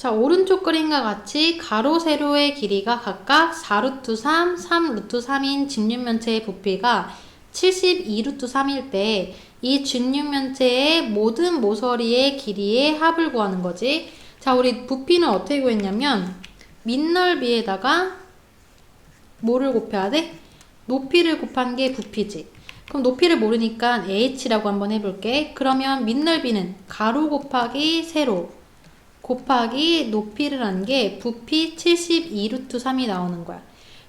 자, 오른쪽 그림과 같이 가로, 세로의 길이가 각각 4루트 3, 3루트 3인 직육면체의 부피가 72루트 3일 때 이 직육면체의 모든 모서리의 길이의 합을 구하는 거지. 자, 우리 부피는 어떻게 구했냐면 밑넓이에다가 뭐를 곱해야 돼? 높이를 곱한 게 부피지. 그럼 높이를 모르니까 h라고 한번 해볼게. 그러면 밑넓이는 가로 곱하기 세로 곱하기 높이를 한 게 부피 72 루트 3이 나오는 거야.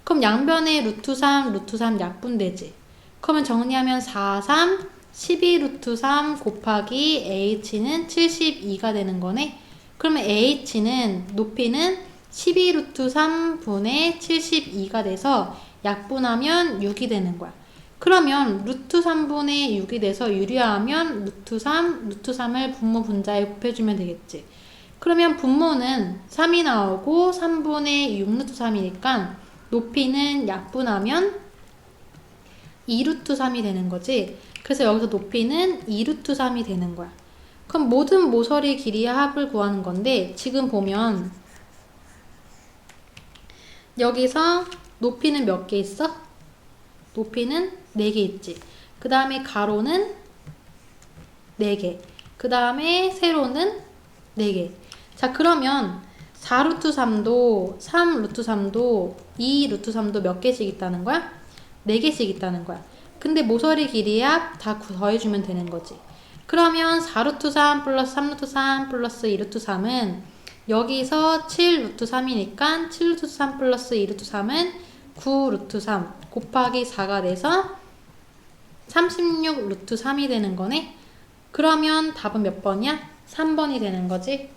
그럼 양변에 루트 3, 루트 3 약분되지. 그러면 정리하면 4, 3, 12 루트 3 곱하기 h는 72가 되는 거네. 그러면 h는 높이는 12 루트 3분의 72가 돼서 약분하면 6이 되는 거야. 그러면 루트 3분의 6이 돼서 유리하면 루트 3, 루트 3을 분모 분자에 곱해주면 되겠지. 그러면 분모는 3이 나오고 3분의 6 루트 3이니까 높이는 약분하면 2 루트 3이 되는 거지. 그래서 여기서 높이는 2 루트 3이 되는 거야. 그럼 모든 모서리 길이의 합을 구하는 건데 지금 보면 여기서 높이는 몇 개 있어? 높이는 4개 있지. 그 다음에 가로는 4개. 그 다음에 세로는 4개. 자, 그러면 4루트 3도, 3루트 3도, 2루트 3도 몇 개씩 있다는 거야? 4개씩 있다는 거야. 근데 모서리 길이의 합다 더해주면 되는 거지. 그러면 4루트 3 플러스 3루트 3 플러스 2루트 3은 여기서 7루트 3이니까 7루트 3 플러스 2루트 3은 9루트 3 곱하기 4가 돼서 36루트 3이 되는 거네. 그러면 답은 몇 번이야? 3번이 되는 거지.